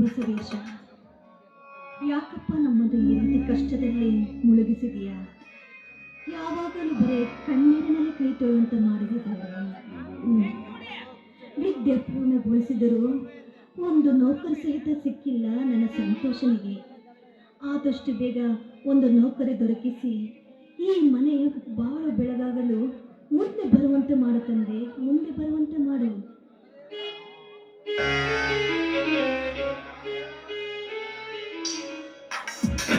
ಬಸವೇಶ, ಯಾಕಪ್ಪ ನಮ್ಮದು ಈ ರೀತಿ ಕಷ್ಟದಲ್ಲಿ ಮುಳುಗಿಸಿದೆಯಾ? ಯಾವಾಗಲೂ ಬರೇ ಕಣ್ಣೀರಿನಲ್ಲಿ ಕೈ ತೊಳೆಯುವಂತ ಮಾಡಿದ್ದಾರೆ ವಿದ್ಯೆ ಪೂರ್ಣಗೊಳಿಸಿದರೂ ಒಂದು ನೌಕರಿ ಸಹಿತ ಸಿಕ್ಕಿಲ್ಲ ನನ್ನ ಸಂತೋಷನಿಗೆ. ಆದಷ್ಟು ಬೇಗ ಒಂದು ನೌಕರಿ ದೊರಕಿಸಿ ಈ ಮನೆ ಬಹಳ ಬೆಳಗಾಗಲು ಮುಂದೆ ಬರುವಂತೆ ಮಾಡು ತಂದೆ, ಮುಂದೆ ಬರುವಂತೆ ಮಾಡು.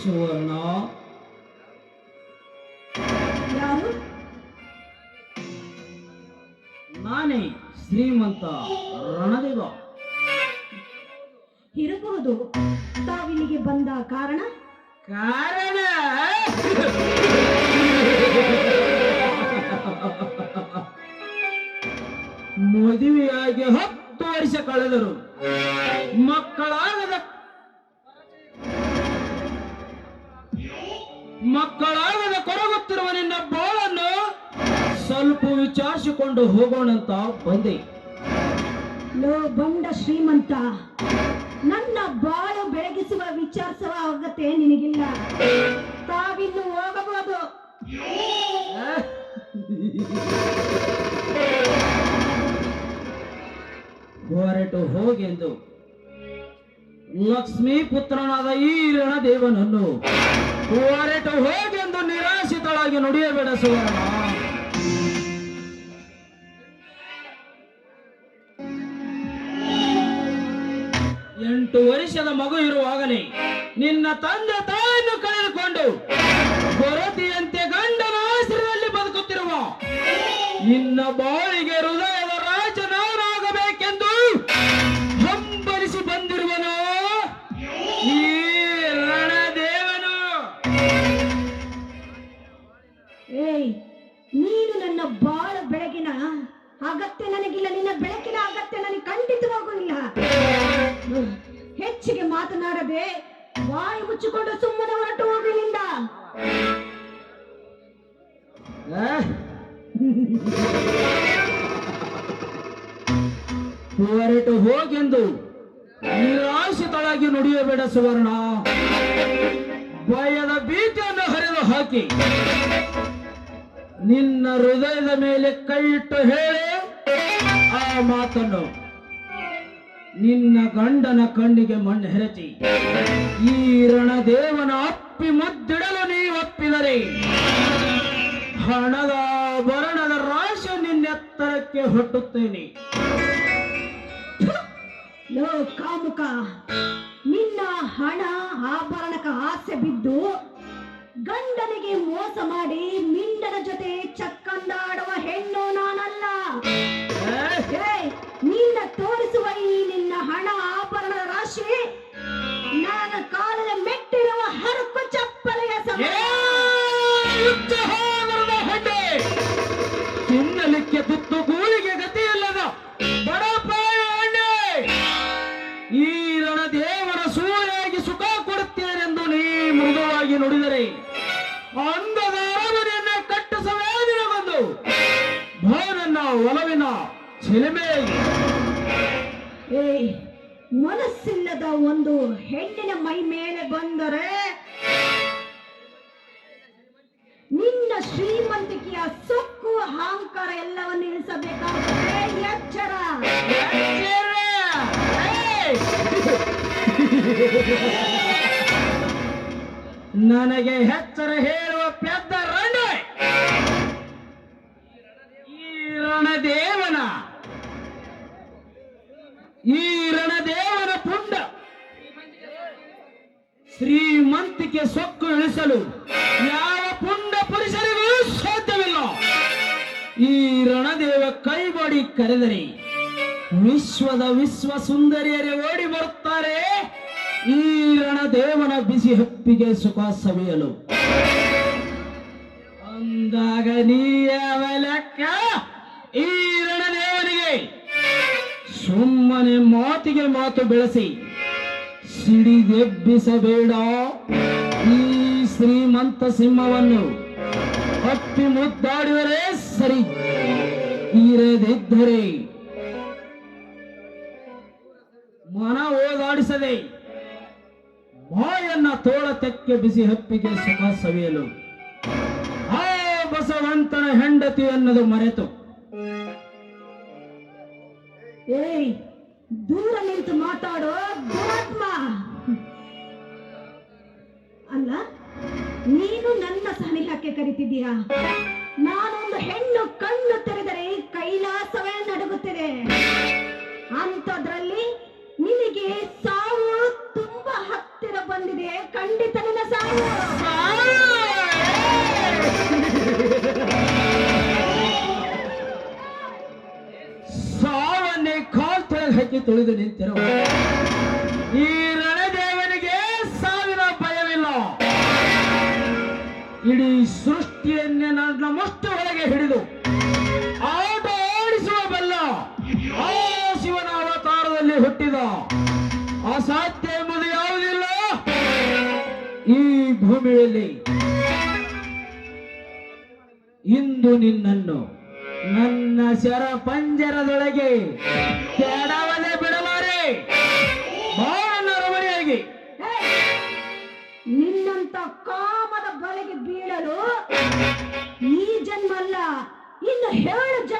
ಸುವರ್ಣ ಯಾರು? ನಾನೇ ಶ್ರೀಮಂತ ರಣದೇವ. ಇರಬಹುದು. ತಾವಿಲ್ಲಿಗೆ ಬಂದ ಕಾರಣ? ಕಾರಣ? ಮದುವೆಯಾಗಿ ಹತ್ತು ವರ್ಷ ಕಳೆದರು ಮಕ್ಕಳಾಗದ ಮಕ್ಕಳಾಗದ ಕೊರಗುತ್ತಿರುವ ನಿನ್ನ ಬಾಳನ್ನು ಸ್ವಲ್ಪ ವಿಚಾರಿಸಿಕೊಂಡು ಹೋಗೋಣಂತ ಬಂದೆ. ಲೋ ಬಂಡ ಶ್ರೀಮಂತ ನನ್ನ ಬಾಳು ಬೆಳಗಿಸುವ ವಿಚಾರಿಸುವ ಅಗತ್ಯ ನಿನಗಿಲ್ಲ. ತಾವಿನ್ನು ಹೋಗಬಹುದು. ಹೊರಟು ಹೋಗೆಂದು ಲಕ್ಷ್ಮೀ ಪುತ್ರನಾದ ಈ ರಣದೇವನನ್ನು ಹೊರಟು ಹೋಗೆಂದು ನಿರಾಶಿತಳಾಗಿ ನುಡಿಯಬೇಡ ಸುವರ್ಣ. ಎಂಟು ವರ್ಷದ ಮಗು ಇರುವಾಗಲೇ ನಿನ್ನ ತಂದೆ ತಾಯಿಯನ್ನು ಕಳೆದುಕೊಂಡು ಕೊರತೆಯಂತೆ ಗಂಡನ ಆಶ್ರಯದಲ್ಲಿ ಬದುಕುತ್ತಿರುವ ನಿನ್ನ ಬಾಳಿಗೆ ಹೃದಯದ ಹೆಚ್ಚಿಗೆ ಮಾತನಾಡದೆ ಬಾಯಿ ಮುಚ್ಚಿಕೊಂಡು ಸುಮ್ಮನೆ ಹೊರಟು ಹೋಗಲಿಲ್ಲ? ಹೊರಟು ಹೋಗೆಂದು ನಿರಾಶಿತಳಾಗಿ ನುಡಿಯಬೇಡ ಸುವರ್ಣ. ಭಯದ ಬೀಜವನ್ನು ಹರಿದು ಹಾಕಿ. ನಿನ್ನ ಹೃದಯದ ಮೇಲೆ ಕೈ ಇಟ್ಟು ಹೇಳಿ ಆ ಮಾತನ್ನು. ನಿನ್ನ ಗಂಡನ ಕಣ್ಣಿಗೆ ಮಣ್ಣು ಹೆರಚಿ. ಈ ರಣದೇವನ ಅಪ್ಪಿ ಮುದ್ದಿಡಲು ನೀವು ಒಪ್ಪಿದರೆ. ಹಣದ ಬರಣದ ರಾಶಿ ನಿನ್ನೆತ್ತರಕ್ಕೆ ಹೊಟ್ಟುತ್ತೇನೆ. ಲೋ ಕಾಮುಕ, ನಿನ್ನ ಹಣ ಆಭರಣಕ ಆಸೆ ಬಿದ್ದು ಗಂಡನಿಗೆ ಮೋಸ ಮಾಡಿ ಮಿಂಡನ ಜೊತೆ ಚಕ್ಕಂದಾಡುವ ಹೆಣ್ಣು ಕಾಲದ ಮೆಟ್ಟಿರುವ ಹರಕು ಚಪ್ಪಲಿಗೆ ಸಮ ನನಗೆ ಹೆಚ್ಚರ ಹೇಳುವ ಪೆದ್ದ ರಣ್ಣ ಈ ರಣದೇವನ. ಈ ರಣದೇವನ ಪುಂಡ. ಶ್ರೀಮಂತಿಕೆ ಸೊಕ್ಕು ಇಳಿಸಲು ಯಾವ ಪುಂಡ ಪುರುಷರಿಗೂ ಸಾಧ್ಯವಿಲ್ಲ. ಈ ರಣದೇವ ಕೈಬಡಿ ಕರೆದರೆ ವಿಶ್ವದ ವಿಶ್ವ ಸುಂದರಿಯರೇ ಓಡಿ ಬರುತ್ತಾರೆ. ಈ ರಣದೇವನ ಬಿಸಿ ಹಪ್ಪಿಗೆ ಸುಖ ಸವಿಯಲು. ಅಂದಾಗ ನೀ ಯಾವ ಲೆಕ್ಕ ಈ ರಣದೇವನಿಗೆ ಸುಮ್ಮನೆ ಮಾತಿಗೆ ಮಾತು ಬೆಳೆಸಿ. ಸಿಡಿದೆಬ್ಬಿಸಬೇಡ ಈ ಶ್ರೀಮಂತ ಸಿಂಹವನ್ನು. ಹಪ್ಪಿ ಮುದ್ದಾಡಿದರೆ ಸರಿ, ಇರದಿದ್ದರೆ ಮನ ಓದಾಡಿಸದೆ. ಬಾಯನ್ನ ತೋಳ ತೆಕ್ಕೆ ಬಿಸಿ ಹಪ್ಪಿಗೆ ಸುಖ ಸವಿಯಲು. ಆ ಬಸವಂತನ ಹೆಂಡತಿ ಅನ್ನೋದು ಮರೆತು. ಏಯ್, ದೂರ ನಿಂತು ಮಾತಾಡೋ ದುರಾತ್ಮ. ಅಲ್ಲ, ನೀನು ನನ್ನ ಸನಿಹಕ್ಕೆ ಕರಿತಿದ್ದೀಯಾ? ನಾನೊಂದು ಹೆಣ್ಣು ಕಣ್ಣು ತೆರೆದರೆ ಕೈಲಾಸವೇ ನಡುಗುತ್ತಿದೆ. ಅಂಥದ್ರಲ್ಲಿ ನಿನಗೆ ಸಾವು ತುಂಬಾ ಹತ್ತಿರ ಬಂದಿದೆ. ಖಂಡಿತ ನಿನ್ನ ಸಾವು. ಸಾವನ್ನೇ ಕಾಲ್ ತೊಳೆದು ಹಾಕಿ ತೊಳೆದು ನಿಂತಿರುವ ಈ ರಣದೇವನಿಗೆ ಸಾವಿನ ಭಯವಿಲ್ಲ. ಇಡೀ ಸೃಷ್ಟಿಯನ್ನೇ ಮುಷ್ಟು ಇಂದು ನಿನ್ನನ್ನು ನನ್ನ ಶರ ಪಂಜರದೊಳಗೆ ಕೆಡವದೆ ಬಿಡಲಾರೆ. ಬಾಳಿಯಾಗಿ ನಿನ್ನಂತ ಕಾಮದ ಬಲೆಗೆ ಬೀಳಲು ಈ ಜನ್ಮಲ್ಲ, ಇನ್ನು ಹೇಳು ಜನ್ಮ.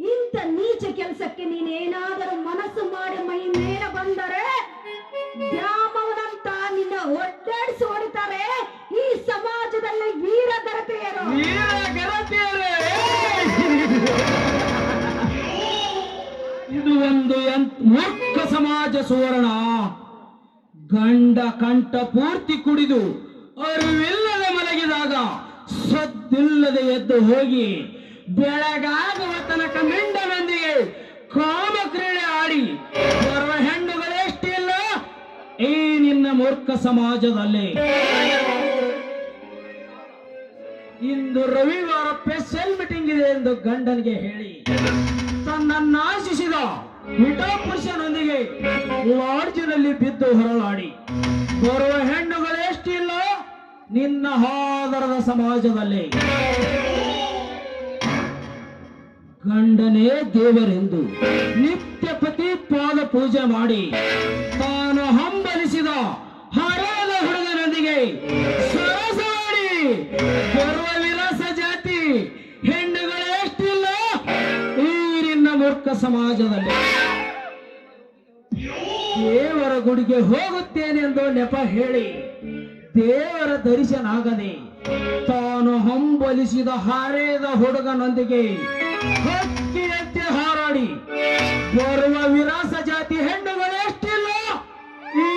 ಇಂಥ ನೀಚ ಕೆಲಸಕ್ಕೆ ನೀನೇನಾದರೂ ಮನಸ್ಸು ಮಾಡಿ ಮೈ ಮೇಲೆ ಬಂದರೆ ದ್ಯಾಮವನಂತ ನಿನ್ನ ಒಡ್ಡಾಡಿಸಿ ಹೊಡಿತಾರೆ ಈ ಸಮಾಜದಲ್ಲಿ ವೀರ ಗರತಿಯರೇ! ಇದು ಒಂದು ಮೂರ್ಖ ಸಮಾಜ ಸುವರ್ಣ ಗಂಡ ಕಂಠ ಪೂರ್ತಿ ಕುಡಿದು ಅರಿವಿಲ್ಲದೆ ಮಲಗಿದಾಗ ಸದ್ದಿಲ್ಲದೆ ಎದ್ದು ಹೋಗಿ ಬೆಳಗಾಗುವ ತನಕ ಮಿಂಡನೊಂದಿಗೆ ಕಾಮ ಕ್ರೀಡೆ ಆಡಿ ಬರುವ ಹೆಣ್ಣುಗಳೆಷ್ಟಿಲ್ಲ ಈ ನಿನ್ನ ಮೂರ್ಖ ಸಮಾಜದಲ್ಲಿ. ಇಂದು ರವಿವಾರ ಸ್ಪೆಷಲ್ ಮೀಟಿಂಗ್ ಇದೆ ಎಂದು ಗಂಡನಿಗೆ ಹೇಳಿ. ತನ್ನನ್ನು ಆಶಿಸಿದ ಪುರುಷನೊಂದಿಗೆ ಲಾಡ್ಜಿನಲ್ಲಿ ಬಿದ್ದು ಹೊರಳಾಡಿ. ಬರುವ ಹೆಣ್ಣುಗಳೆಷ್ಟಿಲ್ಲ ನಿನ್ನ ಹಾದರದ ಸಮಾಜದಲ್ಲಿ. ಗಂಡನೇ ದೇವರೆಂದು ನಿತ್ಯ ಪತಿ ಪಾದ ಪೂಜೆ ಮಾಡಿ ತಾನು ಹಂಬಲಿಸಿದ ಹರದ ಹುಡುಗನೊಂದಿಗೆ ಸರಸಾಡಿ ಬರುವ ವಿಲಾಸ ಜಾತಿ ಹೆಣ್ಣುಗಳು ಎಷ್ಟಿಲ್ಲ ಈ ನಿನ್ನ ಮೂರ್ಖ ಸಮಾಜದಲ್ಲಿ. ದೇವರ ಗುಡಿಗೆ ಹೋಗುತ್ತೇನೆಂದು ನೆಪ ಹೇಳಿ ದೇವರ ದರ್ಶನ ಆಗದೆ ತಾನು ಹಂಬಲಿಸಿದ ಹಾರೇದ ಹುಡುಗನೊಂದಿಗೆ ಹಕ್ಕಿಯಂತೆ ಹಾರಾಡಿ ಬರುವ ವಿರಾಸ ಜಾತಿ ಹೆಣ್ಣುಗಳೆಷ್ಟಿಲ್ಲ ಈ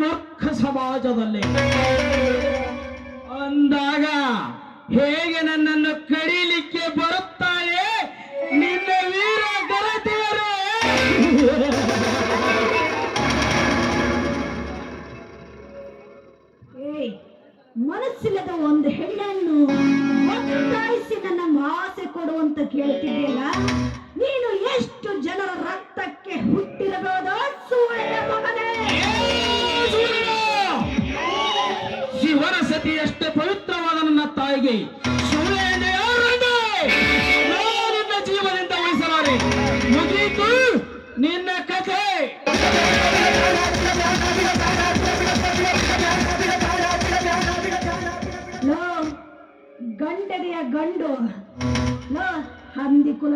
ಮೂರ್ಖ ಸಮಾಜದಲ್ಲಿ. ಅಂದಾಗ ಹೇಗೆ ನನ್ನನ್ನು ಕಡಿಲಿಕ್ಕೆ ಬರುತ್ತಾಳೆ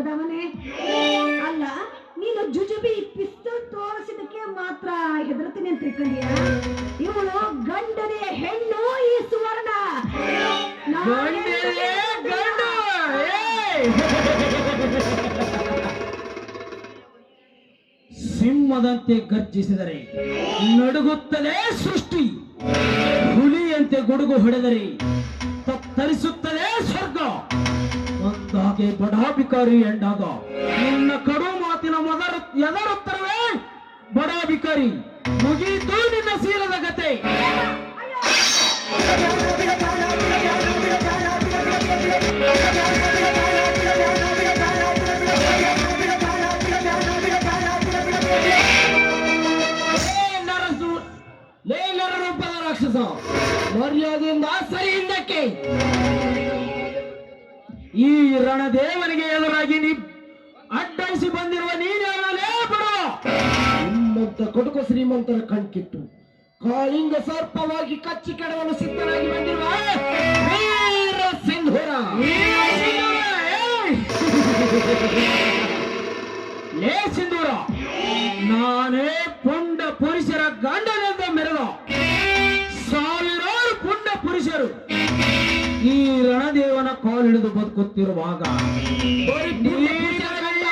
ಹಂದಿ ಕುಲದವನೇ ಅಲ್ಲ ನೀನು ಜುಜುಬಿ ಪಿಸ್ತೂಲ್ ತೋರಿಸಿದಕ್ಕೆ ಮಾತ್ರ ಹೆದರ್ತೀನಿ ಅಂತ ತಿಳ್ಕೊಂಡಿಯ? ಇವಳು ಗಂಡನೆ ಹೆಣ್ಣು ಈ ಸುವರ್ಣ. ಸಿಂಹದಂತೆ ಗರ್ಜಿಸಿದರೆ ನಡುಗುತ್ತಲೇ ಸೃಷ್ಟಿ. ಹುಲಿಯಂತೆ ಗುಡುಗು ಹೊಡೆದರೆ ತತ್ತರಿಸುತ್ತಲೇ ಸ್ವರ್ಗ. ಒಂದಾಗೆ ಬಡಾಭಿಕಾರಿ ಎಂದಾಗ ನಿನ್ನ ಕಡು ಮಾತಿನ ಮೊದಲು ಎದರುತ್ತರವೇ ಬಡಾಭಿಕಾರಿ. ಮುಗಿಯಿತು ನಿನ್ನ ಸೀಲದ ಗತೆ. ಲೇ ನರರೂಪದ ರಾಕ್ಷಸ, ಮರ್ಯಾದೆಯಿಂದ ಸರಿ ಹಿಂದಕ್ಕೆ ಈ ರಣದೇವನಿಗೆ ಎದುರಾಗಿ ನೀ ಅಡ್ಡಾಯಿಸಿ ಬಂದಿರುವ ನೀನೇ ಬಿಡು. ನಿಮ್ಮಂತ ಕೊಡುಕು ಶ್ರೀಮಂತರ ಕಣ್ಕಿಟ್ಟು ಕಾಳಿಂಗ ಸರ್ಪವಾಗಿ ಕಚ್ಚಿ ಕೆಡವಲು ಸಿದ್ಧನಾಗಿ ಬಂದಿರುವ ವೀರ ಸಿಂಧೂರ. ಲೇ ಸಿಂಧೂರ ನಾನೇ ಪುಂಡ ಪುರುಷರ ಗಂಡನೆಂದ ರಣದೇವನ ಕಾಲಿಡಿದು ಬದುಕುತ್ತಿರುವಾಗ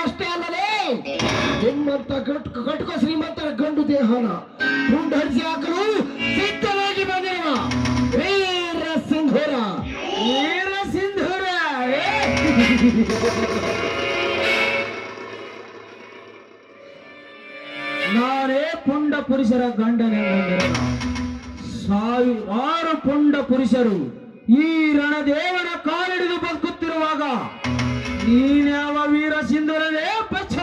ಅಷ್ಟೇ ಅಲ್ಲದೆ ನಿಮ್ಮಂತ ಕಟ್ಕೋ ಶ್ರೀಮಂತರ ಗಂಡು ದೇಹನ ತುಂಡರಿಸಿ ಹಾಕಲು ಸಿದ್ಧವಾಗಿ ಬಂದಿರುವ ವೀರ ಸಿಂಧೂರ. ವೀರ ಸಿಂಧೂರ! ನಾನೇ ಪುಂಡ ಪುರುಷರ ಗಂಡನೆಂದ ಸಾವಿರಾರು ಪುಂಡ ಪುರುಷರು ಈ ಬದುಕುತ್ತಿರುವಾಗ ನೀನ್ಯಾವ ವೀರ ಸಿಂಧೂರನೇ ಪಚ್ಚ?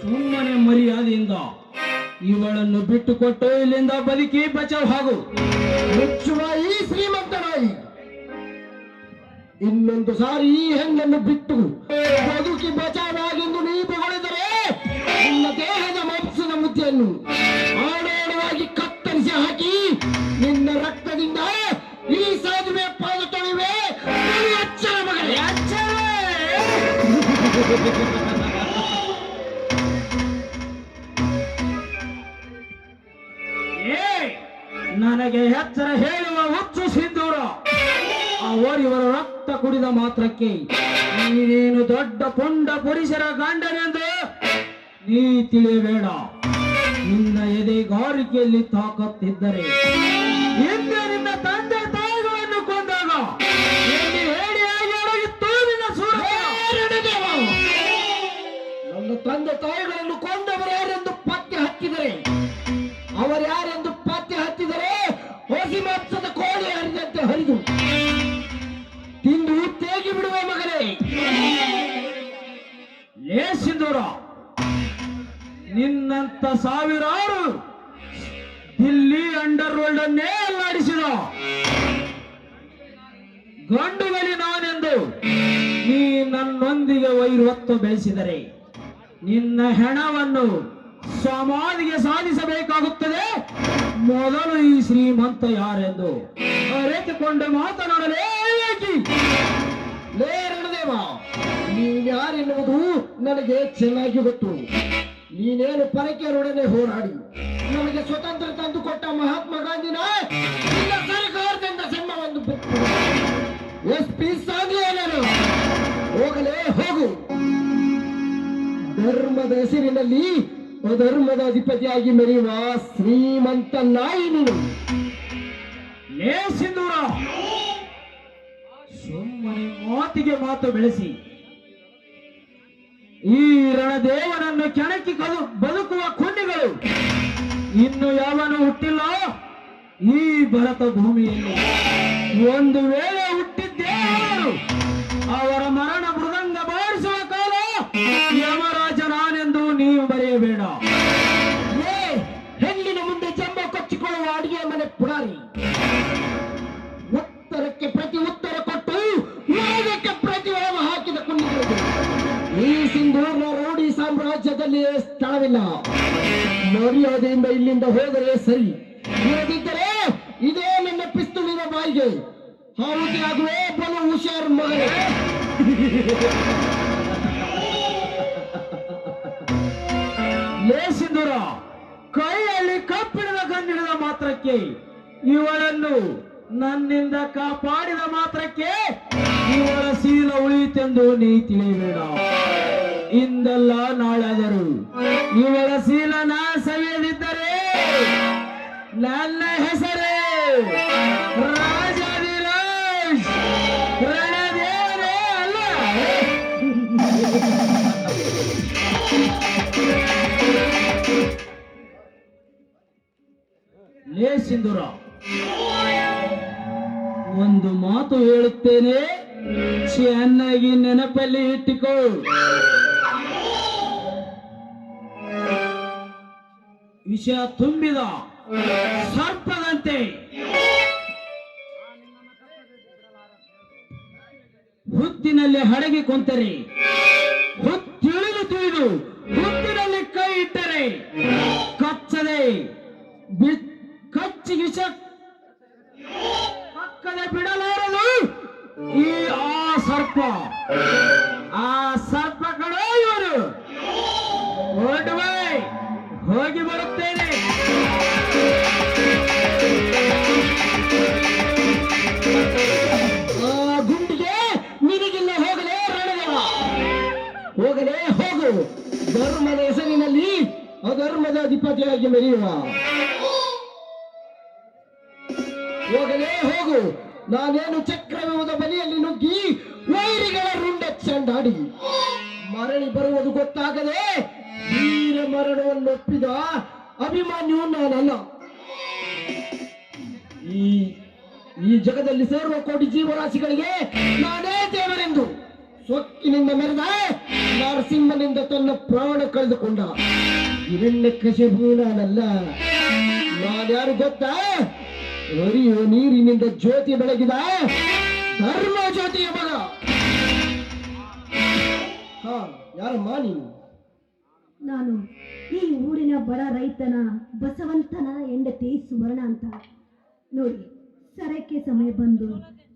ಸುಮ್ಮನೆ ಮರ್ಯಾದೆಯಿಂದ ಇವಳನ್ನು ಬಿಟ್ಟುಕೊಟ್ಟು ಇಲ್ಲಿಂದ ಬದುಕಿ ಬಚಾವ್ ಹಾಗೂ ಮುಚ್ಚುವ ಈ ಶ್ರೀಮಂತರಾಯಿ ಇನ್ನೊಂದು ಸಾರಿ ಈ ಹೆಣ್ಣನ್ನು ಬಿಟ್ಟು ನನಗೆ ಎಚ್ಚರ ಹೇಳುವ ಹುಚ್ಚು ಸಿಂಧೂರ. ಅವರಿವರ ರಕ್ತ ಕುಡಿದ ಮಾತ್ರಕ್ಕೆ ನೀನೇನು ದೊಡ್ಡ ಪುಂಡ ಪುರುಷರ ಗಂಡನೆಂದು ನೀ ತಿಳಿಯಬೇಡ. ನಿನ್ನ ಎದೆಗಾರಿಕೆಯಲ್ಲಿ ತಾಕತ್ತಿದ್ದರೆ ನಿನ್ನ ತಂದೆ ತಂದೆ ತಾಯಿಗಳನ್ನು ಕೊಂದವರು ಯಾರೆಂದು ಪತ್ತೆ ಹಚ್ಚಿದರೆ? ಅವರ್ಯಾರೆಂದು ಪತ್ತೆ ಹಚ್ಚಿದರೆ? ಹೋಗಿ ಮಾಂಸದ ಕೋಳಿ ಹರಿದಂತೆ ಹರಿದು ತಿಂದು ತೇಗಿ ಬಿಡುವ ಮಗನೇ. ಏ ನಿನ್ನಂತ ಸಾವಿರಾರು ದಿಲ್ಲಿ ಅಂಡರ್ ವರ್ಲ್ಡ್ ಅನ್ನೇ ಅಲ್ಲಾಡಿಸಿದ ಗಂಡುಗಳಿ ನಾನೆಂದು ನೀ ನನ್ನೊಂದಿಗೆ ವೈರತ್ವ ಬೆಳೆಸಿದರೆ. ನಿನ್ನ ಹೆಣವನ್ನು ಸಮಾಧಿಗೆ ಸಾಧಿಸಬೇಕಾಗುತ್ತದೆ. ಮೊದಲು ಈ ಶ್ರೀಮಂತ ಯಾರೆಂದು ಅರೆತುಕೊಂಡು ಮಾತನಾಡಲೇಕಿ ಲೇ ರಣದೇವ, ನೀನ್ ಯಾರೆನ್ನುವುದು ನನಗೆ ಚೆನ್ನಾಗಿ ಗೊತ್ತು. ನೀನೇನು ಪರಕೆಯರೊಡನೆ ಹೋರಾಡಿ. ನಮಗೆ ಸ್ವತಂತ್ರ ತಂದು ಕೊಟ್ಟ ಮಹಾತ್ಮ ಗಾಂಧಿನ ಧರ್ಮದ ಹೆಸರಿನಲ್ಲಿ ಅಧರ್ಮದ ಅಧಿಪತಿಯಾಗಿ ಮೆರೆಯುವ ಶ್ರೀಮಂತ ನಾಯಿ ನೀನು. ಸಿಂಧೂರ, ಸುಮ್ಮನೆ ಮಾತಿಗೆ ಮಾತು ಬೆಳೆಸಿ. ಈ ರಣದೇವನನ್ನು ಕೆಣಕಿ ಕದು, ಬದುಕುವ ಕುಂಡಿಗಳು ಹುಟ್ಟಿಲ್ಲ. ಈ ಭರತ ಭೂಮಿಯಲ್ಲಿ ಒಂದು ವೇಳೆ ಹುಟ್ಟಿದ್ದೇ ಅವರ ಮರಣ ಮೃದಂಗ ಬಾರಿಸುವ ಕಾಲ ಪುಡಾರಿ. ಉತ್ತರಕ್ಕೆ ಪ್ರತಿ ಉತ್ತರ ಕೊಟ್ಟು ವಾದಕ್ಕೆ ಪ್ರತಿವಾದ ಹಾಕಿದ ಕುಂಡಿಗಳು. ಈ ಸಿಂಧೂರ್ನ ರೌಡಿ ಸಾಮ್ರಾಜ್ಯದಲ್ಲಿ ಸ್ಥಳವಿಲ್ಲ. ಮರ್ಯಾದೆಯಿಂದ ಇಲ್ಲಿಂದ ಹೋದರೆ ಸರಿ. ಇಲ್ಲದಿದ್ದರೆ ಇದೇ ನನ್ನ ಪಿಸ್ತೂಲಿನ ಬಾಯಿಗೆ. ಹಾವುತಿ ಆಗುವೆ ಬಲು ಹುಷಾರು ಮಗನೇ. ಲೇ ಸಿಂಧೂರ ಗಂಡಿಡಿದ ಮಾತ್ರಕ್ಕೆ, ಇವಳನ್ನು ನನ್ನಿಂದ ಕಾಪಾಡಿದ ಮಾತ್ರಕ್ಕೆ ಇವಳ ಶೀಲ ಉಳಿಯಿತೆಂದು ನೀ ತಿಳಿಯಬೇಡ. ಇಂದಲ್ಲ ನಾಳಾದರು ಇವಳ ಶೀಲ ನಾ ಸವಿಯದಿದ್ದರೆ ನನ್ನ ಹೆಸರೇ ರಣದೇವರೇ ಅಲ್ಲ. ಲೇ ಸಿಂಧೂರ, ಒಂದು ಮಾತು ಹೇಳುತ್ತೇನೆ, ಚೆನ್ನಾಗಿ ನೆನಪಲ್ಲಿ ಇಟ್ಟಿಕೋ. ವಿಷ ತುಂಬಿದ ಸರ್ಪದಂತೆ. ಹುತ್ತಿನಲ್ಲಿ ಹಡಗಿ ಕೊಂತರೆ ಹುತ್ತಿಳಿದು ತುಳಿದು ಹುತ್ತಿನಲ್ಲಿ ಕೈ ಇಟ್ಟರೆ, ಕಚ್ಚದೆ ಬಿ- ವಿಷ ಪಕ್ಕದ ಬಿಡಲಾರದು. ಈ ಆ ಸರ್ಪ ಆ ಸರ್ಪ ಕಡೆ ಇವರು. ಹೊರಟುವೆ ಹೋಗಿ ಬರುತ್ತೇನೆ. ಗುಂಡಿಗೆ ನಿನಗಿಲ್ಲ ಹೋಗಲೇ ರಣದೇವ. ಹೋಗಲೇ ಹೋಗು. ಧರ್ಮದ ಹೆಸರಿನಲ್ಲಿ ಅಧರ್ಮದ ಅಧಿಪತಿಯಾಗಿ ಮೆರೆಯುವ. ಹೋಗಲೇ ಹೋಗು. ನಾನೇನು ಚಕ್ರವ್ಯೂಹದ ಬಲಿಯಲ್ಲಿ ನುಗ್ಗಿ ವೈರಿಗಳ ರುಂಡ ಚಂಡಾಡಿ. ಮರಳಿ ಬರುವುದು ಗೊತ್ತಾಗದೆ ವೀರ ಮರಣವನ್ನು ಒಪ್ಪಿದ ಅಭಿಮಾನ್ಯು ನಾನಲ್ಲ. ಈ ಈ ಜಗದಲ್ಲಿ ಸೇರುವ ಕೋಟಿ ಜೀವರಾಶಿಗಳಿಗೆ ನಾನೇ ದೇವರೆಂದು. ಸೊಕ್ಕಿನಿಂದ ಮೆರೆದ ನರಸಿಂಹನಿಂದ ತನ್ನ ಪ್ರಾಣ ಕಳೆದುಕೊಂಡ. ಹಿರಣ್ಯ ಕಶಿಪು ನಾನಲ್ಲ. ನಾನ್ಯಾರು ಗೊತ್ತಾ? ಹರಿಯುವ ನೀರಿನಿಂದ ಜ್ಯೋತಿ ಬೆಳಗಿದ. ಧರ್ಮ ಜ್ಯೋತಿಯ ಮಗ. ಹಾ ಯಾರಮ್ಮ ನೀನು? ನಾನು ಈ ಊರಿನ ಬಡ ರೈತನ ಬಸವಂತನ ಹೆಂಡತಿ ಸುವರ್ಣ ಅಂತ. ನೋಡಿ ಸರಕ್ಕೆ ಸಮಯ ಬಂದು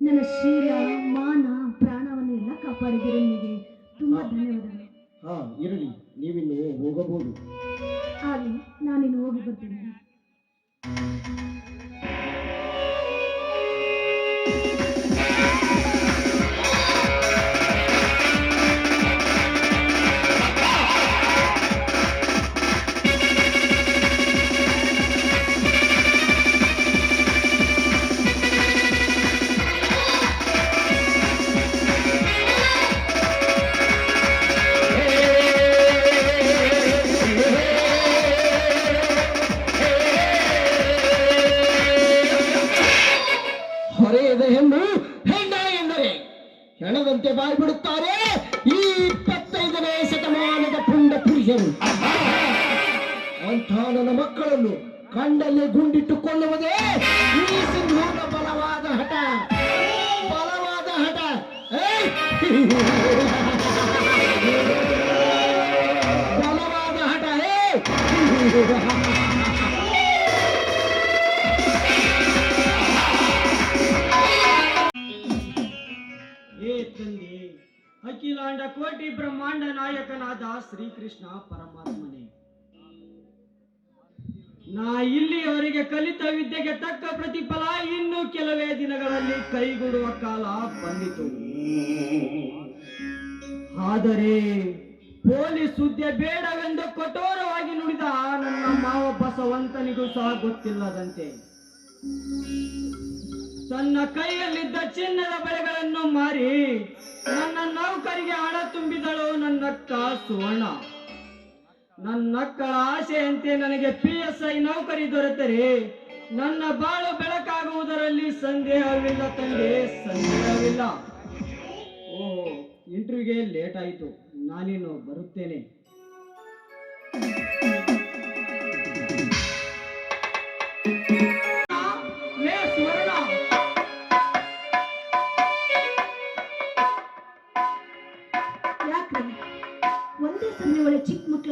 ನನ್ನ ಶೀಲ ಮಾನ ಪ್ರಾಣವನ್ನು ಎಲ್ಲ ಕಾಪಾಡಿದ್ದೀರಿ ನಿಮಗೆ ತುಂಬ ಧನ್ಯವಾದಗಳು ಹಾ ಇರಲಿ. ನೀವಿನ್ನು ಹೋಗಬಹುದು. ಹಾಗೆ ನಾನಿನ್ನು ಹೋಗಿ ಬರ್ತೀನಿ. ಪುರುಷರು ಅಂಥ ನನ್ನ ಮಕ್ಕಳನ್ನು ಕಂಡಲ್ಲೇ ಗುಂಡಿಟ್ಟುಕೊಳ್ಳುವುದೇ ಈ ಸಿಂಧೂನ ಬಲವಾದ ಹಠ. ಬಲವಾದ ಹಠ! ಬಲವಾದ ಹಠ. ಏ ಕೋಟಿ ಬ್ರಹ್ಮಾಂಡ ನಾಯಕನಾದ ಶ್ರೀಕೃಷ್ಣ ಪರಮಾತ್ಮನೇ. ನಾ ಇಲ್ಲಿಯವರೆಗೆ ಕಲಿತ ವಿದ್ಯೆಗೆ ತಕ್ಕ ಪ್ರತಿಫಲ ಇನ್ನು ಕೆಲವೇ ದಿನಗಳಲ್ಲಿ ಕೈಗೂಡುವ ಕಾಲ ಬಂದಿತು. ಆದರೆ ಪೊಲೀಸ್ ಸುದ್ದಿ ಬೇಡವೆಂದು ಕಠೋರವಾಗಿ ನುಡಿದ ನನ್ನ ಮಾವ ಬಸವಂತನಿಗೂ ಸಹ ಗೊತ್ತಿಲ್ಲದಂತೆ. ತನ್ನ ಕೈಯಲ್ಲಿದ್ದ ಚಿನ್ನದ ಬಳೆಗಳನ್ನು ಮಾರಿ ನನ್ನ ನೌಕರಿಗೆ ಹಣ ತುಂಬಿದಳು ನನ್ನಕ್ಕ ಸುವರ್ಣ. ನನ್ನಕ್ಕಳ ಆಸೆಯಂತೆ ನನಗೆ ಪಿ ಎಸ್ ಐ ನೌಕರಿ ದೊರೆತರೆ, ನನ್ನ ಬಾಳು ಬೆಳಕಾಗುವುದರಲ್ಲಿ ಸಂದೇಹವಿಲ್ಲ ತಂದೆ, ಸಂದೇಹವಿಲ್ಲ. ಓ ಇಂಟರ್ವ್ಯೂಗೆ ಲೇಟ್ ಆಯಿತು. ನಾನೇನು ಬರುತ್ತೇನೆ.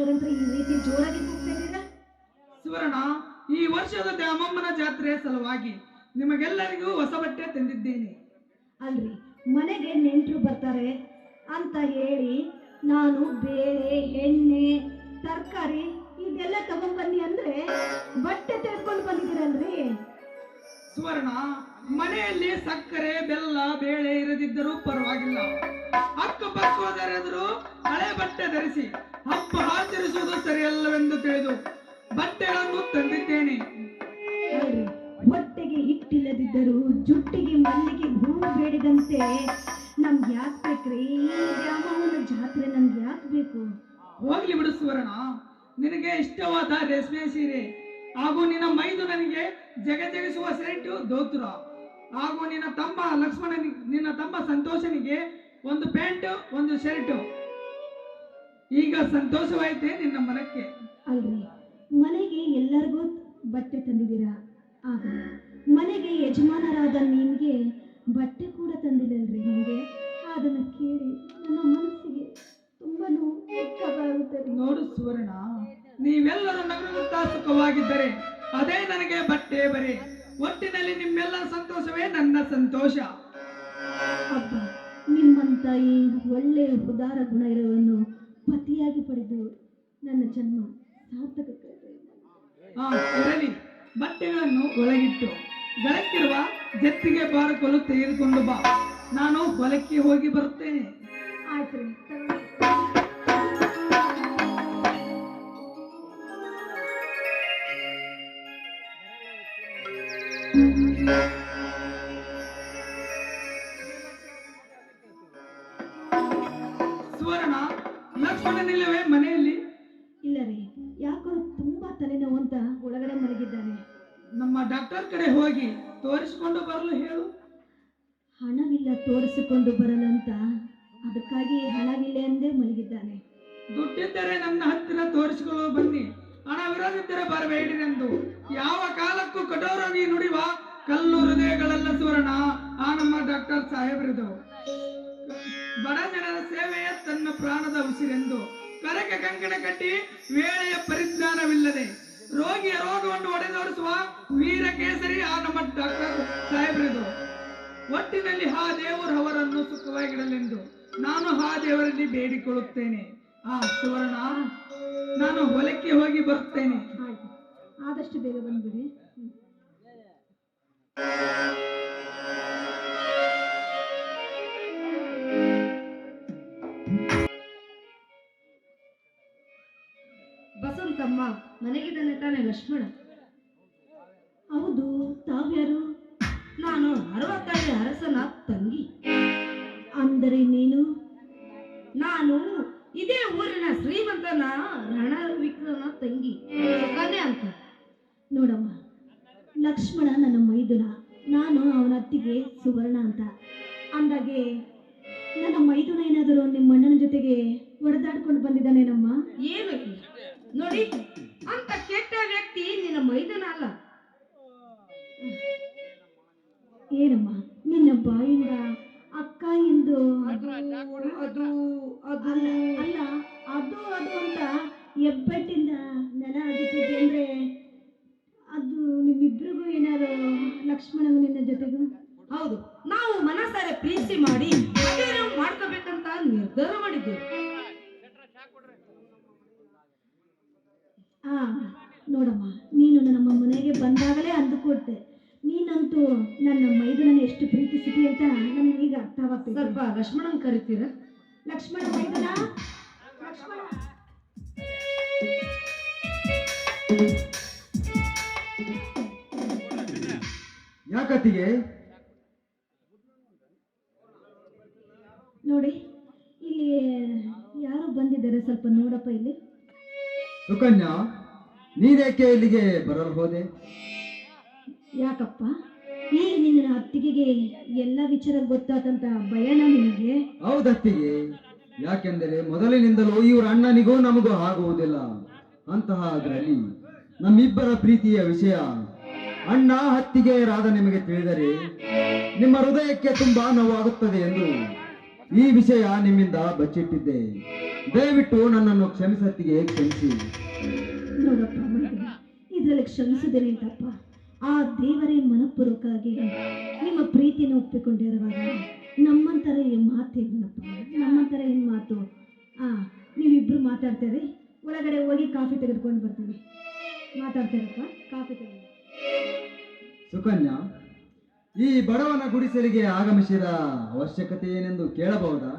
ಈ ರೀತಿ ಜೋರಾಗಿ ಕೂಗ್ತಾ ಇದ್ದೀರಾ ಸುವರ್ಣ ಈ ವರ್ಷದ ದ್ಯಾಮಮ್ಮನ ಜಾತ್ರೆಯ ಸಲುವಾಗಿ ನಿಮಗೆಲ್ಲರಿಗೂ ಹೊಸ ಬಟ್ಟೆ ತಂದಿದ್ದೇನೆ. ಅಲ್ರಿ ಮನೆಗೆ ನೆಂಟರು ಬರ್ತಾರೆ ಅಂತ ಹೇಳಿ ನಾನು ಬೇಳೆ ಎಣ್ಣೆ ತರಕಾರಿ ಇದೆಲ್ಲ ತಗೊಂಡ್ಬನ್ನಿ ಅಂದ್ರೆ ಬಟ್ಟೆ ತೆಗೆದುಕೊಂಡು ಬಂದಿದ್ದೀರಲ್ರಿ? ಸುವರ್ಣ ಮನೆಯಲ್ಲಿ ಸಕ್ಕರೆ ಬೆಲ್ಲ ಬೇಳೆ ಇರದಿದ್ದರೂ ಪರವಾಗಿಲ್ಲ. ಅಕ್ಕಪಕ್ಕ ಹಳೆ ಬಟ್ಟೆ ಧರಿಸಿ ಹಬ್ಬ ಆಚರಿಸುವುದು ಸರಿಯಲ್ಲವೆಂದು ತಿಳಿದು ಬಟ್ಟೆಗಳನ್ನು ತಂದಿದ್ದೇನೆ. ಹೊಟ್ಟೆಗೆ ಹಿಟ್ಟಿಲ್ಲದಿದ್ದರೂ ಜುಟ್ಟಿಗೆ ಮಲ್ಲಿಗೆ ಹೂವು ಬೇಡಿದಂತೆ ನಮ್ಗೆ ಯಾಕೆ ಬೇಕ್ರಿ ಈ ಜಾತ್ರೆ ನಮ್ಗೆ ಯಾಕೆ ಬೇಕು? ಹೋಗ್ಲಿ ಬಿಡು ಸುವರ್ಣ ನಿನಗೆ ಇಷ್ಟವಾದ ರೇಷ್ಮೆ ಸೀರೆ ಹಾಗೂ ನಿನ್ನ ಮೈದು ನನಗೆ ಜಗಜಗಿಸುವ ಸೆಟ್ಟು ದೋತ್ರ ಹಾಗೂ ನಿನ್ನ ತಮ್ಮ ಲಕ್ಷ್ಮಣನಿಗೆ ನಿನ್ನ ತಮ್ಮ ಸಂತೋಷನಿಗೆ ಒಂದು ಪ್ಯಾಂಟ್ ಒಂದು ಶರ್ಟು. ಈಗ ಸಂತೋಷವಾಯ್ತೆ ನಿನ್ನ ಮನಕ್ಕೆ ಅಲ್ರಿ. ಮನೆಗೆ ಎಲ್ಲರಿಗೂ ಬಟ್ಟೆ ತಂದಿದ್ದೀರಾ? ಆಗ ಮನೆಗೆ ಯಜಮಾನರಾದ ನಿಮಗೆ ಬಟ್ಟೆ ಕೂಡ ತಂದಿಲ್ಲಲ್ರಿ ನಿಮಗೆ? ಅದನ್ನು ಕೇಳಿ ನನ್ನ ಮನಸ್ಸಿಗೆ ತುಂಬಾ ದುಃಖವಾಗುತ್ತೆ. ನೋಡು ಸುವರ್ಣ ನೀವೆಲ್ಲರೂ ನಗುತ್ತಾ ಸುಖವಾಗಿದ್ದರೆ ಅದೇ ನನಗೆ ಬಟ್ಟೆ ಬರೆ. ಒಟ್ಟಿನಲ್ಲಿ ನಿಮ್ಮೆಲ್ಲ ಸಂತೋಷವೇ ನನ್ನ ಸಂತೋಷ. ಅಪ್ಪ ನಿಮ್ಮಂತ ಈ ಒಳ್ಳೆಯ ಉದಾರ ಗುಣ ಇರುವನ್ನು ಪತಿಯಾಗಿ ಪಡೆದು ನನ್ನ ಜನ್ಮ ಸಾರ್ಥಕ ಆ ಇರಲಿ ಬಟ್ಟೆಗಳನ್ನು ಒಳಗಿಟ್ಟು ಗಳಕ್ಕಿರುವ ಜತ್ತಿಗೆ ಬಾರಕೊಲು ತೆಗೆದುಕೊಂಡು ಬಾ. ನಾನು ಹೊಲಕ್ಕೆ ಹೋಗಿ ಬರುತ್ತೇನೆ. ಆಯ್ತು ರೀ. ಸುವರ್ಣ ಕಡೆ ಹೋಗಿ ತೋರಿಸಿಕೊಂಡು ಬರಲು ಹೇಳು. ಹಣವಿಲ್ಲ ತೋರಿಸಿಕೊಂಡು ಬರಲಂತ. ಅದಕ್ಕಾಗಿ ಹಣವಿಲ್ಲ ಎಂದೇ ಮಲಗಿದ್ದಾನೆ. ದುಡ್ಡಿದ್ದರೆ ನನ್ನ ಹತ್ತಿರ ತೋರಿಸಿಕೊಳ್ಳಲು ಬನ್ನಿ. ಹಣವಿರದಿದ್ದರೆ ಬರಬೇಡಿರೆಂದು. ಯಾವ ಕಾಲಕ್ಕೂ ಕಠೋರವಾಗಿ ನುಡಿವ ಕಲ್ಲು ಹೃದಯಗಳೆಲ್ಲ ಸುವರ್ಣ. ಆ ನಮ್ಮ ಡಾಕ್ಟರ್ ಸಾಹೇಬ್ರದು. ಬಡ ಜನರ ಸೇವೆಯ ತನ್ನ ಪ್ರಾಣದ ಉಸಿರೆಂದು. ಕರಕ ಕಂಕಣ ಕಟ್ಟಿ ವೇಳೆಯ ಪರಿಜ್ಞಾನವಿಲ್ಲದೆ. ರೋಗಿಯ ರೋಗವನ್ನು ಒಡೆದೋರಿಸುವ ವೀರ ಕೇಸರಿ ಆ ನಮ್ಮ ಡಾಕ್ಟರ್ ಸಾಹೇಬರಿದು. ಒಟ್ಟಿನಲ್ಲಿ ಆ ದೇವರು ಅವರನ್ನು ಸುಖವಾಗಿಡಲೆಂದು ನಾನು ಆ ದೇವರಲ್ಲಿ ಬೇಡಿಕೊಳ್ಳುತ್ತೇನೆ. ಆ ಸುವರ್ಣ, ನಾನು ಹೊಲಕ್ಕೆ ಹೋಗಿ ಬರುತ್ತೇನೆ. ಆದಷ್ಟು ಬೇಗ ಬಂದ್ಬಿಡಿ. ಹ್ಮ್. ಮನೆಗಿದ್ದಾನೆ ತಾನೆ ಲಕ್ಷ್ಮಣ? ಹೌದು, ತಾವ್ಯಾರು? ನಾನು ಅರವತ್ತಾಳೆ ಅರಸನ ತಂಗಿ. ಅಂದರೆ ನೀನು? ನಾನು ಇದೇ ಊರಿನ ಶ್ರೀಮಂತನ ರಣ ತಂಗಿ. ಕನೆ ಅಂತ. ನೋಡಮ್ಮ, ಲಕ್ಷ್ಮಣ ನನ್ನ ಮೈದುನ, ನಾನು ಅವನ ಅತ್ತಿಗೆ ಸುವರ್ಣ ಅಂತ. ಅಂದಾಗೆ ನನ್ನ ಮೈದುನ ಏನಾದರೂ ನಿಮ್ಮ ಅಣ್ಣನ ಜೊತೆಗೆ ಹೊಡೆದಾಡ್ಕೊಂಡು ಬಂದಿದ್ದಾನೇನಮ್ಮ? ಏನು ನೋಡಿ ಅಂತ ಕೆಟ್ಟ ವ್ಯಕ್ತಿ ನಿನ್ನ ಮೈದನ ಅಲ್ಲ ಏನಮ್ಮ ನಿನ್ನ ಬಾಯಿಂದ ಅಕ್ಕ ಎಂದು ಅದು ಅದು ಅದು. ಅಲ್ಲ ಅದು ಅದು ಅಂತ ಹೆಬ್ಬೆಟ್ಟಿಂದ ನೆಲ ಆಗಿಟ್ಟಿದ್ದೆ ಅಂದ್ರೆ ಅದು ನಿಮ್ಮಿಬ್ರಿಗೂ ಏನಾದ್ರು ಲಕ್ಷ್ಮಣಗೂ ನಿನ್ನ ಜೊತೆಗೂ? ಹೌದು ನಾವು ಮನಸಾರೆ ಪ್ರೀತಿ ಮಾಡಿ ಮಾಡ್ಕೋಬೇಕಂತ ನಿರ್ಧಾರ ಮಾಡಿದ್ದೇವೆ. ಆ ನೋಡಮ್ಮ ನೀನು ನಮ್ಮ ಮನೆಗೆ ಬಂದಾಗಲೇ ಅಂದುಕೊಟ್ಟೆ ನೀನಂತೂ ನನ್ನ ಮೈದುನನ ಎಷ್ಟು ಪ್ರೀತಿಸಿದಿ ಅಂತ ನನಗೆ ಈಗ ಅರ್ಥವಾಗ್ತದೆ ಸ್ವಲ್ಪ ಲಕ್ಷ್ಮಣನ್ ಕರಿತೀರ? ಲಕ್ಷ್ಮಣ ಮೈದುನ? ಲಕ್ಷ್ಮಣ? ಯಾಕತ್ತಿಗೆ? ನೋಡಿ ಇಲ್ಲಿ ಯಾರು ಬಂದಿದ್ದಾರೆ ಸ್ವಲ್ಪ ನೋಡಪ್ಪ ಇಲ್ಲಿ. ಸುಕನ್ಯಾ? ನೀನೇಕೆ ಇಲ್ಲಿಗೆ ಬರಲು ಹೋದೆ? ಯಾಕಪ್ಪ? ಈಗ ನಿನ್ನ ಅತ್ತಿಗೆಗೆ ಎಲ್ಲ ವಿಚಾರ ಗೊತ್ತಾದಂತ ಭಯನ ನಿಮಗೆ ಹೌದತ್ತಿಗೆ ಯಾಕೆಂದರೆ ಮೊದಲಿನಿಂದಲೂ ಇವ್ರ ಅಣ್ಣನಿಗೂ ನಮಗೂ ಆಗುವುದಿಲ್ಲ ಅಂತಹ ಅದರಲ್ಲಿ ನಮ್ಮಿಬ್ಬರ ಪ್ರೀತಿಯ ವಿಷಯ. ಅಣ್ಣ ಹತ್ತಿಗೆ ರಾಧ ನಿಮಗೆ ತಿಳಿದರೆ ನಿಮ್ಮ ಹೃದಯಕ್ಕೆ ತುಂಬಾ ನೋವಾಗುತ್ತದೆ ಎಂದು ಈ ವಿಷಯ ನಿಮ್ಮಿಂದ ಬಚ್ಚಿಟ್ಟಿದ್ದೆ. ದಯವಿಟ್ಟು ನನ್ನನ್ನು ಕ್ಷಮಿಸತ್ತಿಗೆ ಕ್ಷಮಿಸಿ. ನೋಡಪ್ಪ ಮೈದುನ ಇದರಲ್ಲಿ ಅಂತಪ್ಪ ಆ ದೇವರೇ ಮನಪೂರ್ವಕವಾಗಿ ನಿಮ್ಮ ಪ್ರೀತಿಯನ್ನು ಒಪ್ಪಿಕೊಂಡಿರುವಾಗ ನಮ್ಮಂತರ ಮಾತು ಏನಪ್ಪ ನಮ್ಮಂತರ ಏನು ಮಾತು? ಆ ನೀವಿಬ್ರು ಮಾತಾಡ್ತೇವೆ ಒಳಗಡೆ ಹೋಗಿ ಕಾಫಿ ತೆಗೆದುಕೊಂಡು ಬರ್ತೀವಿ. ಮಾತಾಡ್ತಾರಪ್ಪ? ಕಾಫಿ ತೆಗೆದು. ಸುಕನ್ಯಾ ಈ ಬಡವನ ಗುಡಿಸಲಿಗೆ ಆಗಮಿಸಿದ ಅವಶ್ಯಕತೆ ಏನೆಂದು ಕೇಳಬಹುದಾ?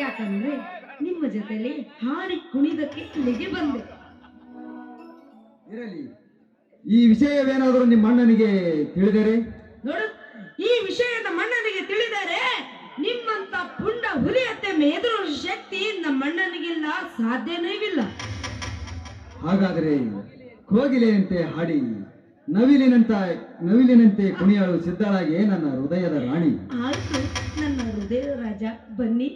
ಯಾಕಂದ್ರೆ ನಿಮ್ಮ ಜೊತೆಲಿ ಹಾಡಿ ಕುಣಿದಕ್ಕೆ ಇಲ್ಲಿಗೆ ಬಂದೆ. ಇರಲಿ ಈ ವಿಷಯವೇನಾದರೂ ನಿಮ್ಮ ಅಣ್ಣನಿಗೆ ತಿಳಿದರೆ? ನೋಡು ಈ ವಿಷಯದ ಮಣ್ಣನಿಗೆ ತಿಳಿದರೆ ನಿಮ್ಮಂತ ಪುಂಡ ಹುಲಿಯತ್ತೆ ಎದುರು ಶಕ್ತಿ ನಮ್ಮ ಅಣ್ಣನಿಗಿಲ್ಲ ಸಾಧ್ಯನೇ ಇಲ್ಲ. ಹಾಗಾದ್ರೆ ಕೋಗಿಲೆಯಂತೆ ಹಾಡಿ ನವಿಲಿನಂತ ನವಿಲಿನಂತೆ ಕುಣಿಯಲು ಸಿದ್ಧಳಾಗಿ ನನ್ನ ಹೃದಯದ ರಾಣಿ. ಆಯ್ತು ನನ್ನ ಹೃದಯ ರಾಜ ಬನ್ನಿ.